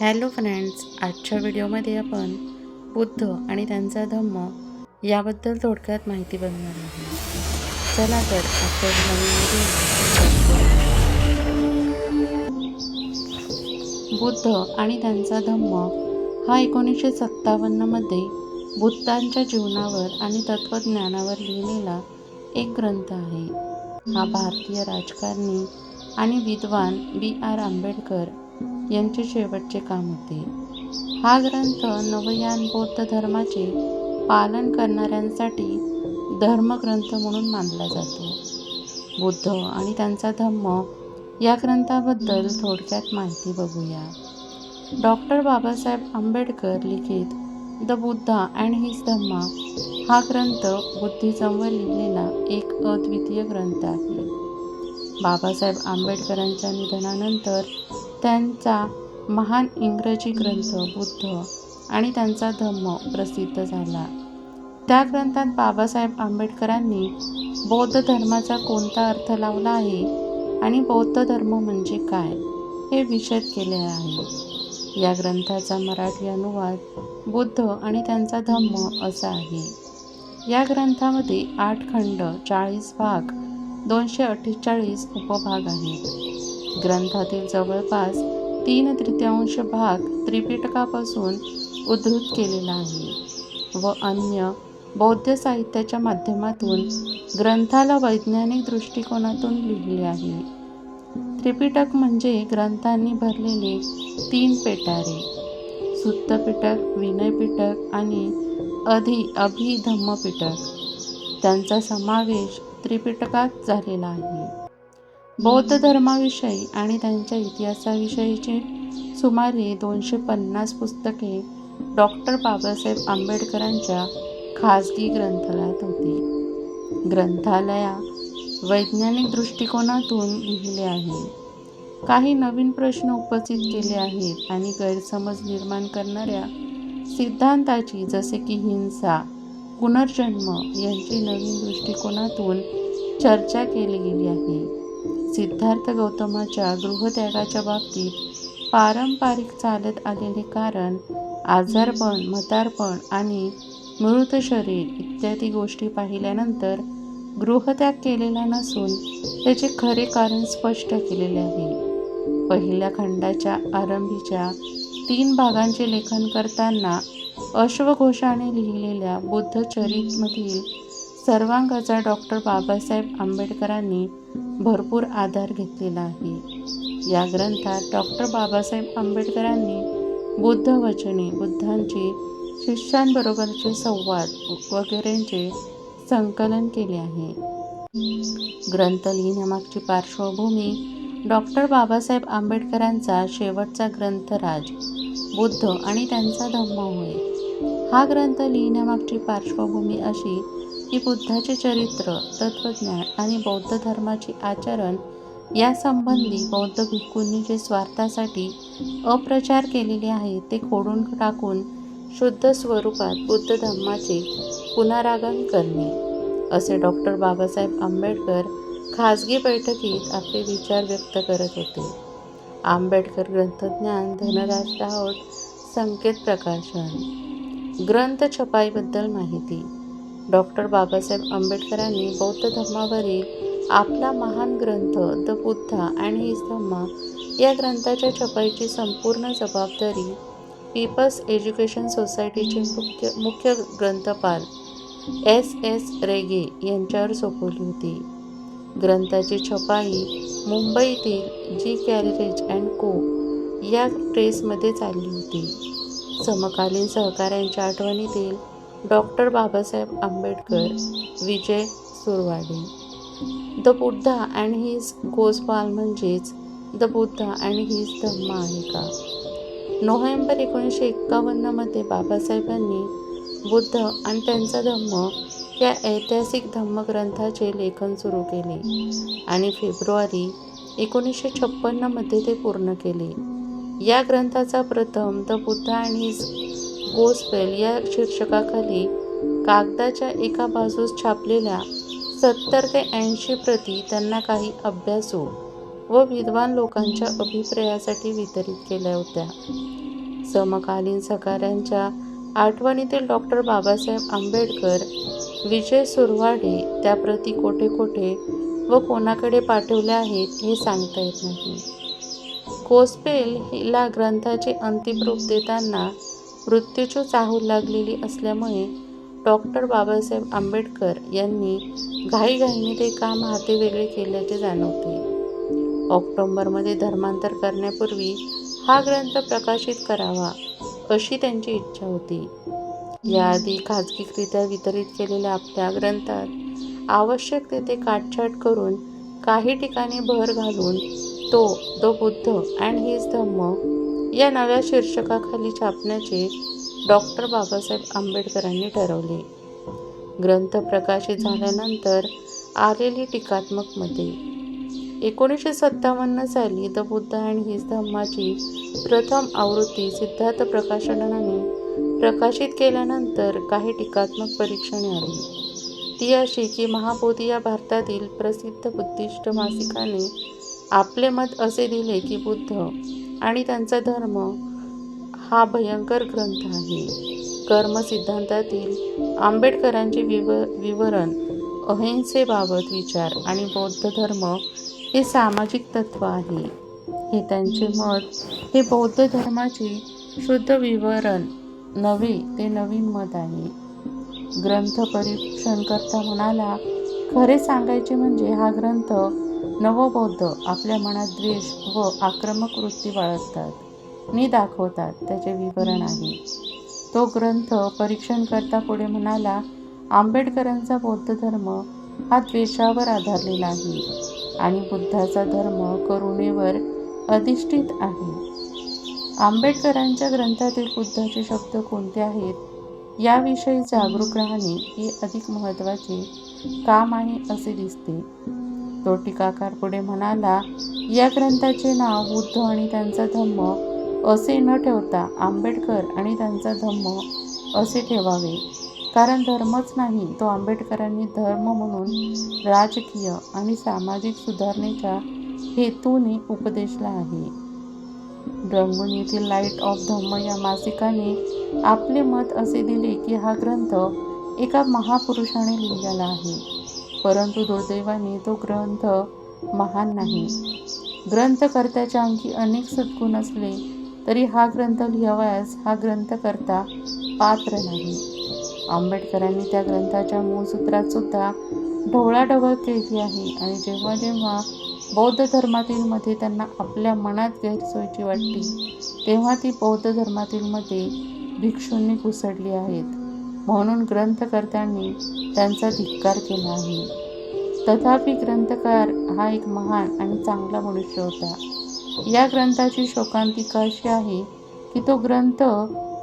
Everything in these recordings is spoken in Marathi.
हॅलो फ्रेंड्स आजच्या व्हिडिओमध्ये आपण बुद्ध आणि त्यांचा धम्म याबद्दल थोडक्यात माहिती बघणार आहे चला तर आजच्या बुद्ध आणि त्यांचा धम्म हा एकोणीसशे सत्तावन्नमध्ये बुद्धांच्या जीवनावर आणि तत्त्वज्ञानावर लिहिलेला एक ग्रंथ आहे. हा भारतीय राजकारणी आणि विद्वान बी आर आंबेडकर यांचे शेवटचे काम होते. हा ग्रंथ नवयान बौद्ध धर्माचे पालन करणाऱ्यांसाठी धर्मग्रंथ म्हणून मानला जातो. बुद्ध आणि त्यांचा धम्म या ग्रंथाबद्दल थोडक्यात माहिती बघूया. डॉक्टर बाबासाहेब आंबेडकर लिखित the Buddha and his Dhamma हा ग्रंथ बुद्धिझमवर लिहिलेला एक अद्वितीय ग्रंथ आहे. बाबासाहेब आंबेडकरांच्या निधनानंतर त्यांचा महान इंग्रजी ग्रंथ बुद्ध आणि त्यांचा धम्म प्रसिद्ध झाला. त्या ग्रंथात बाबासाहेब आंबेडकरांनी बौद्ध धर्माचा कोणता अर्थ लावला आहे आणि बौद्ध धर्म म्हणजे काय हे विशद केले आहे. या ग्रंथाचा मराठी अनुवाद बुद्ध आणि त्यांचा धम्म असा आहे. या ग्रंथामध्ये आठ खंड चाळीस भाग दोनशे अठ्ठेचाळीस उपभाग आहेत. ग्रंथातील जवळपास तीन तृतीयांश भाग त्रिपिटकापासून उद्धृत केलेला आहे व अन्य बौद्ध साहित्याच्या माध्यमातून ग्रंथाला वैज्ञानिक दृष्टिकोनातून लिहिले आहे. त्रिपिटक म्हणजे ग्रंथांनी भरलेले तीन पेटारे सुत्तपिटक विनयपिटक आणि अधि अभिधम्मपिटक. त्यांचा समावेश त्रिपिटकात झालेला आहे. बौद्ध धर्माविषयी आणि त्यांच्या इतिहासाविषयीची सुमारे दोनशे पन्नास पुस्तके डॉक्टर बाबासाहेब आंबेडकरांच्या खाजगी ग्रंथालयात होती. ग्रंथालया वैज्ञानिक दृष्टिकोनातून लिहिले आहे. काही नवीन प्रश्न उपस्थित केले आहेत आणि गैरसमज निर्माण करणाऱ्या सिद्धांताची जसे की हिंसा पुनर्जन्म यांची नवीन दृष्टिकोनातून चर्चा केली गेली आहे. सिद्धार्थ गौतमाच्या गृहत्यागाच्या बाबतीत पारंपरिक चालत आलेले कारण आजारपण म्हातारपण आणि मृत शरीर इत्यादी गोष्टी पाहिल्यानंतर गृहत्याग केलेला नसून त्याचे खरे कारण स्पष्ट केलेले आहे. पहिल्या खंडाच्या आरंभीच्या तीन भागांचे लेखन करताना अश्वघोषाने लिहिलेल्या बुद्ध चरितमधील सर्वांगाचा डॉक्टर बाबासाहेब आंबेडकरांनी भरपूर आधार घेतलेला आहे. या ग्रंथात डॉक्टर बाबासाहेब आंबेडकरांनी बुद्ध वचने बुद्धांचे शिष्यांबरोबरचे संवाद वगैरेंचे संकलन केले आहे. ग्रंथ लिहिण्यामागची पार्श्वभूमी डॉक्टर बाबासाहेब आंबेडकरांचा शेवटचा ग्रंथराज बुद्ध आणि त्यांचा धम्म होय. हा ग्रंथ लिहिण्यामागची पार्श्वभूमी अशी की बुद्धाचे चरित्र तत्त्वज्ञान आणि बौद्ध धर्माचे आचरण यासंबंधी बौद्ध भिक्खूंनी जे स्वार्थासाठी अप्रचार केलेले आहे ते खोडून टाकून शुद्ध स्वरूपात बुद्ध धर्माचे पुनरागमन करणे असे डॉक्टर बाबासाहेब आंबेडकर खाजगी बैठकीत आपले विचार व्यक्त करत होते. आंबेडकर ग्रंथज्ञान धनराज राऊत संकेत प्रकाशन ग्रंथ छपाईबद्दल माहिती डॉक्टर बाबासाहेब आंबेडकरांनी बौद्ध धर्मावरील आपला महान ग्रंथ the Buddha and his Dhamma या ग्रंथाच्या छपाईची संपूर्ण जबाबदारी पीपल्स एज्युकेशन सोसायटीचे मुख्य मुख्य ग्रंथपाल एस एस रेगे यांच्यावर सोपवली होती. ग्रंथाची छपाई मुंबईतील जी कॅरेज अँड को या प्रेसमध्ये चालली होती. समकालीन सहकाऱ्यांच्या आठवणीतील doctor Babasaheb Ambedkar Vijay Surwade. The Buddha and his gospel म्हणजेच the Buddha and his Dhamma आहे का नोव्हेंबर एकोणीसशे एक्कावन्नमध्ये बाबासाहेबांनी बुद्ध आणि त्यांचा धम्म या ऐतिहासिक धम्मग्रंथाचे लेखन सुरू केले आणि फेब्रुवारी एकोणीसशे छप्पन्नमध्ये ते पूर्ण केले. या ग्रंथाचा प्रथम द बुद्ध आणि हिज गोस्पेल या शीर्षकाखाली कागदाच्या एका बाजूस छापलेल्या सत्तर ते ऐंशी प्रती त्यांना काही अभ्यासू व विद्वान लोकांच्या अभिप्रायासाठी वितरित केल्या होत्या. समकालीन सकाऱ्यांच्या आठवणीतील डॉक्टर बाबासाहेब आंबेडकर विजय सुरवाडे त्या प्रती कोठे कोठे व कोणाकडे पाठवल्या आहेत हे सांगता येत नाही. कोस्पेल हिला ग्रंथाचे अंतिम रूप देताना मृत्यूची चाहूल लागलेली असल्यामुळे डॉक्टर बाबासाहेब आंबेडकर यांनी घाईघाईने ते काम हाती वेगळे केल्याचे जाणवते. ऑक्टोंबरमध्ये धर्मांतर करण्यापूर्वी हा ग्रंथ प्रकाशित करावा अशी त्यांची इच्छा होती. याआधी खाजगीकरित्या वितरित केलेल्या आपल्या ग्रंथात आवश्यक तेथे काटछाट करून काही ठिकाणी भर घालून तो the Buddha and his Dhamma या नव्या शीर्षकाखाली छापण्याचे डॉक्टर बाबासाहेब आंबेडकरांनी ठरवले. ग्रंथ प्रकाशित झाल्यानंतर आलेली टीकात्मक मते. एकोणीसशे सत्तावन्न साली द बुद्ध अँड हिज धम्माची प्रथम आवृत्ती सिद्धार्थ प्रकाशनाने प्रकाशित केल्यानंतर काही टीकात्मक परीक्षणे आली. ती अशी की महाबोधी या भारतातील प्रसिद्ध बुद्धिस्ट मासिकाने आपले मत असे दिले की बुद्ध आणि त्यांचा धर्म हा भयंकर ग्रंथ आहे. कर्म सिद्धांतातील आंबेडकरांचे विव विवरण अहिंसेबाबत विचार आणि बौद्ध धर्म हे सामाजिक तत्व आहे. हे त्यांचे मत हे बौद्ध धर्माचे शुद्ध विवरण नव्हे ते नवीन मत आहे. ग्रंथ परीक्षण करता म्हणाला खरे सांगायचे म्हणजे हा ग्रंथ नवबौद्ध आपल्या मनात द्वेष व आक्रमक वृत्ती बाळगतात. मी दाखवतात त्याचे विवरण आहे. तो ग्रंथ परीक्षण करता पुढे म्हणाला आंबेडकरांचा बौद्ध धर्म हा द्वेषावर आधारलेला आहे आणि बुद्धाचा धर्म करुणेवर अधिष्ठित आहे. आंबेडकरांच्या ग्रंथातील बुद्धाचे शब्द कोणते आहेत? याविषयी जागरूक राहणे हे अधिक महत्त्वाचे काम आहे असे दिसते. तो टीकाकार पुढे म्हणाला या ग्रंथाचे नाव बुद्ध आणि त्यांचा धम्म असे न ठेवता आंबेडकर आणि त्यांचा धम्म असे ठेवावे. कारण धर्मच नाही तो आंबेडकरांनी धर्म म्हणून राजकीय आणि सामाजिक सुधारणेच्या हेतूने उपदेशला आहे. रंगून येथील लाइट ऑफ धम्म या मासिकाने आपले मत असे दिले की हा ग्रंथ एका महापुरुषाने लिहिलेला आहे. परंतु दुर्दैवाने तो ग्रंथ महान नाही. ग्रंथकर्त्याच्या अंकी अनेक सद्गुण असले तरी हा ग्रंथ लिहावयास हा ग्रंथकर्ता पात्र नाही. आंबेडकरांनी त्या ग्रंथाच्या मूळसूत्रात सुद्धा ढवळाढवळ केली आहे आणि जेव्हा जेव्हा बौद्ध धर्मातील त्यांना आपल्या मनात गैरसोयची वाटली तेव्हा ती बौद्ध धर्मातील मते भिक्षूंनी घुसडली आहेत. म्हणून ग्रंथकर्त्यांनी त्यांचा धिक्कार केला आहे. तथापि ग्रंथकार हा एक महान आणि चांगला मनुष्य होता. या ग्रंथाची शोकांतिका अशी आहे की तो ग्रंथ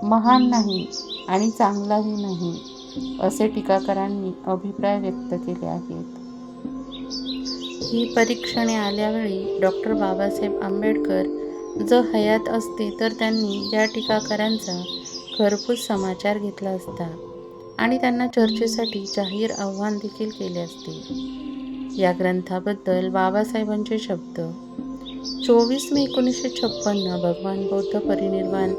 महान नाही आणि चांगलाही नाही असे टीकाकारांनी अभिप्राय व्यक्त केले आहेत. ही परीक्षणे आल्यावेळी डॉक्टर बाबासाहेब आंबेडकर जर हयात असते तर त्यांनी या टीकाकारांचा घरपूस समाचार घेतला असता. आणि त्यांना चर्चेसाठी जाहीर आव्हान देखील केले असते. या ग्रंथाबद्दल बाबासाहेबांचे शब्द. चोवीस मे एकोणीसशे छप्पन्न भगवान बौद्ध परिनिर्वाण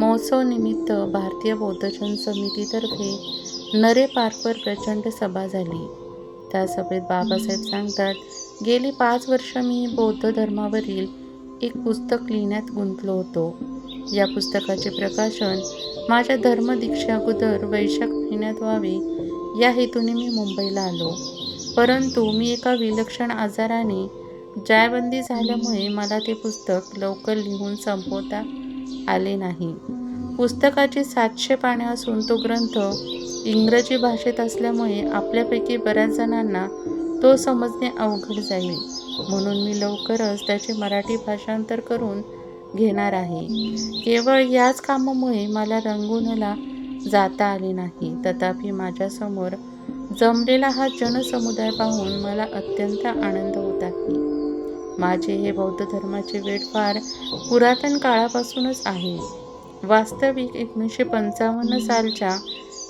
महोत्सवनिमित्त भारतीय बौद्धजन समितीतर्फे नरे पार्कवर प्रचंड सभा झाली. त्या सभेत बाबासाहेब सांगतात गेली पाच वर्ष मी बौद्ध धर्मावरील एक पुस्तक लिहिण्यात गुंतलो होतो. या पुस्तकाचे प्रकाशन माझ्या धर्मदीक्षा अगोदर वैशाख महिन्यात व्हावे. या हेतूने मी मुंबईला आलो. परंतु मी एका विलक्षण आजाराने जायबंदी झाल्यामुळे मला ते पुस्तक लवकर लिहून संपवता आले नाही. पुस्तकाचे सातशे पाने असून तो ग्रंथ इंग्रजी भाषेत असल्यामुळे आपल्यापैकी बऱ्याच जणांना तो समजणे अवघड जाईल. म्हणून मी लवकरच त्याचे मराठी भाषांतर करून घेणार आहे. केवळ याच कामामुळे मला रंगूनला जाता आले नाही. तथापि माझ्यासमोर जमलेला हा जनसमुदाय पाहून मला अत्यंत आनंद होत आहे. माझे हे बौद्ध धर्माचे वेळ फार पुरातन काळापासूनच आहे. वास्तविक एकोणीसशे पंचावन्न सालच्या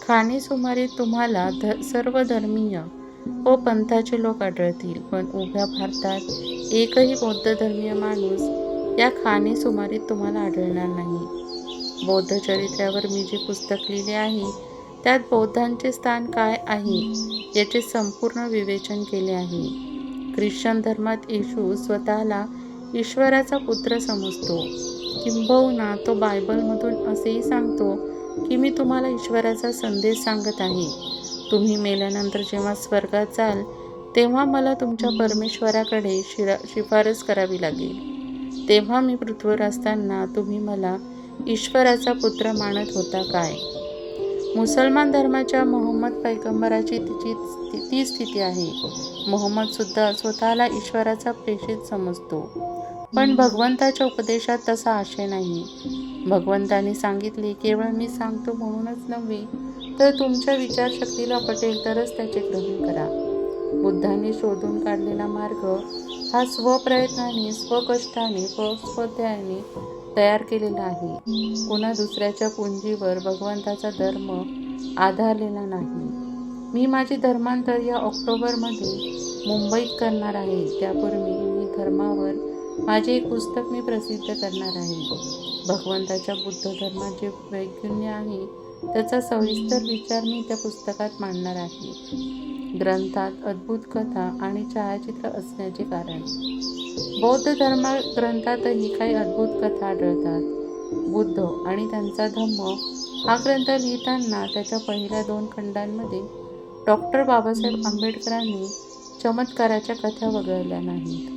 खाणे सुमारे तुम्हाला ध सर्व धर्मीय व पंथाचे लोक आढळतील. पण उभ्या भारतात एकही बौद्ध धर्मीय माणूस या खाणी सुमारे तुम्हाला आढळणार नाही. बौद्ध चरित्र्यावर मी जे पुस्तक लिहिले आहे त्यात बौद्धांचे स्थान काय आहे याचे संपूर्ण विवेचन केले आहे. ख्रिश्चन धर्मात येशू स्वतःला ईश्वराचा पुत्र समजतो. किंबहुना तो बायबलमधून असेही सांगतो की मी तुम्हाला ईश्वराचा संदेश सांगत आहे. तुम्ही मेल्यानंतर जेव्हा स्वर्गात जाल तेव्हा मला तुमच्या परमेश्वराकडे शिरा शिफारस करावी लागेल. तेव्हा मी पृथ्वीवर असताना तुम्ही मला ईश्वराचा पुत्र मानत होता काय? मुसलमान धर्माच्या मोहम्मद पैगंबराची तिची ती- ती स्थिती आहे. मोहम्मद सुद्धा स्वतःला ईश्वराचा प्रेषित समजतो. पण भगवंताच्या उपदेशात तसा आशय नाही. भगवंताने सांगितले केवळ मी सांगतो म्हणूनच नव्हे तर तुमच्या विचारशक्तीला पटेल तरच त्याचे ग्रहण करा. बुद्धाने शोधून काढलेला मार्ग हा स्वप्रयत्नाने स्वकष्टाने व तयार केलेला आहे. पुन्हा दुसऱ्याच्या पुंजीवर भगवंताचा धर्म आधारलेला नाही. मी माझे धर्मांतर या ऑक्टोबरमध्ये मुंबईत करणार आहे. त्यापूर्वी मी धर्मावर माझे एक पुस्तक मी प्रसिद्ध करणार आहे. भगवंताच्या बुद्ध धर्मात जे आहे त्याचा सविस्तर विचार मी त्या पुस्तकात मांडणार आहे. ग्रंथात अद्भुत कथा आणि छायाचित्र असण्याचे कारण. बौद्ध धर्म ग्रंथातही काही अद्भुत कथा आढळतात. बुद्ध आणि त्यांचा धम्म हा ग्रंथ लिहिताना त्याच्या पहिल्या दोन खंडांमध्ये डॉक्टर बाबासाहेब आंबेडकरांनी चमत्काराच्या कथा वगळल्या नाहीत.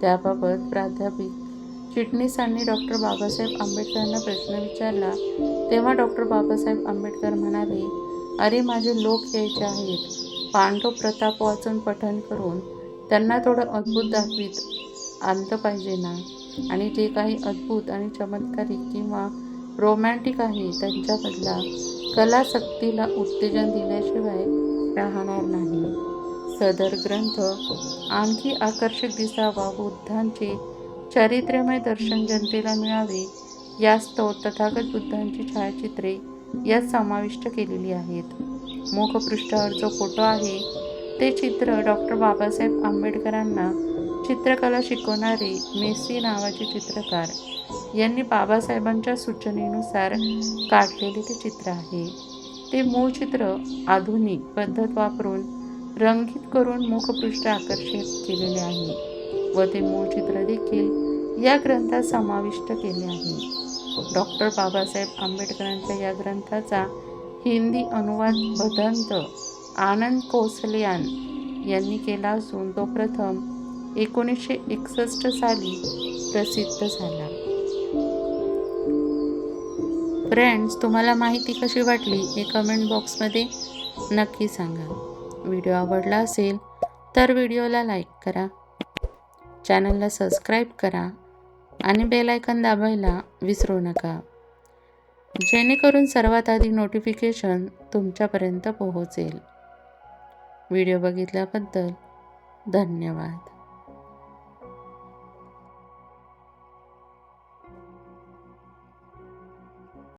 त्याबाबत प्राध्यापिक चिटणीसांनी डॉक्टर बाबासाहेब आंबेडकरांना प्रश्न विचारला तेव्हा डॉक्टर बाबासाहेब आंबेडकर म्हणाले अरे माझे लोक यायचे आहेत. पांडव प्रताप वाचून पठन करून त्यांना थोडं अद्भुत दाखवीत. आणलं पाहिजे ना. आणि जे काही अद्भुत आणि चमत्कारिक किंवा रोमॅन्टिक आहे त्यांच्याबदला कलाशक्तीला उत्तेजन दिल्याशिवाय राहणार नाही. सदर ग्रंथ आणखी आकर्षक दिसावा बुद्धांचे चारित्र्यमय दर्शन जनतेला मिळावे यास्तव तथागत बुद्धांची छायाचित्रे यात समाविष्ट केलेली आहेत. मुखपृष्ठावर जो फोटो आहे. ते चित्र डॉक्टर बाबासाहेब आंबेडकरांना चित्रकला शिकवणारे मेसी नावाचे चित्रकार यांनी बाबासाहेबांच्या सूचनेनुसार काढलेले ते चित्र आहे. ते मूळ चित्र आधुनिक पद्धत वापरून रंगीत करून मुखपृष्ठ आकर्षित केलेले आहे व ते मूळ चित्र देखील या ग्रंथात समाविष्ट केले आहे. डॉक्टर बाबासाहेब आंबेडकरांच्या या ग्रंथाचा हिंदी अनुवाद भदंत आनंद कोसलियान यांनी केला असून तो प्रथम एकोणीसशे एकसष्ट साली प्रसिद्ध झाला. फ्रेंड्स तुम्हाला माहिती कशी वाटली हे कमेंट बॉक्समध्ये नक्की सांगा. व्हिडिओ आवडला असेल तर व्हिडिओला लाईक करा. चॅनलला सबस्क्राईब करा आणि बेल आयकन दाबायला विसरू नका. जेणेकरून सर्वात आधी नोटिफिकेशन तुमच्यापर्यंत पोहोचेल. व्हिडिओ बघितल्याबद्दल धन्यवाद.